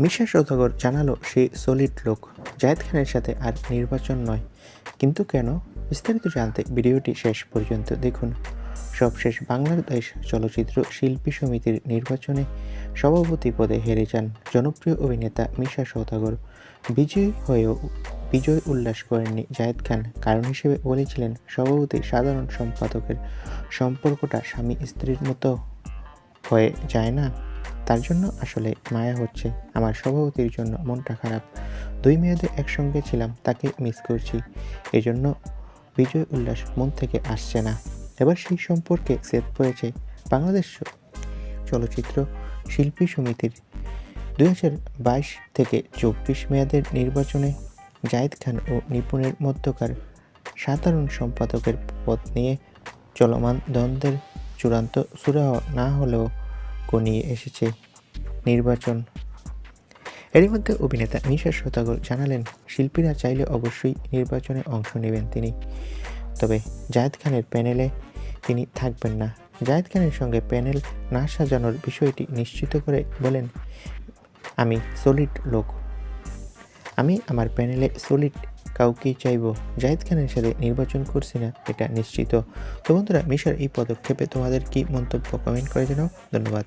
মিশা সৌদাগর জানালো সে সলিড লোক। জায়েদ খানের সাথে আর নির্বাচন নয়। কিন্তু কেন? বিস্তারিত জানতে ভিডিওটি শেষ পর্যন্ত দেখুন। সবশেষ বাংলাদেশ চলচ্চিত্র শিল্পী সমিতির নির্বাচনে সভাপতি পদে হেরে যান জনপ্রিয় অভিনেতা মিশা সৌদাগর। বিজয়ী হয়েও বিজয় উল্লাস করেননি জায়েদ খান। কারণ হিসেবে বলেছিলেন সভাপতি সাধারণ সম্পাদকের সম্পর্কটা স্বামী স্ত্রীর মতো হয়ে যায় না। তার জন্য আসলে মায়া হচ্ছে। আমার সভাপতির জন্য মনটা খারাপ। দুই মেয়েদের একসঙ্গে ছিলাম, তাকে মিস করছি। এজন্য বিজয় উল্লাস মন থেকে আসছে না। এবার সেই সম্পর্কে সেট পড়েছে বাংলাদেশ চলচ্চিত্র শিল্পী সমিতির। দুই হাজার বাইশ থেকে চব্বিশ মেয়াদের নির্বাচনে জায়েদ খান ও নিপুণের মধ্যকার সাধারণ সম্পাদকের পদ নিয়ে চলমান দ্বন্দ্বের চূড়ান্ত সুরাহ না হলেও গনিয়ে এসেছে নির্বাচন। এরই মধ্যে অভিনেতা নিশা সদাগর জানালেন, শিল্পীরা চাইলে অবশ্যই নির্বাচনে অংশ নেবেন তিনি। তবে জায়েদ খানের প্যানেলে তিনি থাকবেন না। জায়েদ খানের সঙ্গে প্যানেল না সাজানোর বিষয়টি নিশ্চিত করে বলেন, আমি সলিড লোক। আমি আমার প্যানেলে সলিড কাউকেই চাইব? জাহিদ খানের সাথে নির্বাচন করছি না, এটা নিশ্চিত। তো বন্ধুরা, মিশার এই পদক্ষেপে তোমাদের কি মন্তব্য? কমেন্ট করে জানাও। ধন্যবাদ।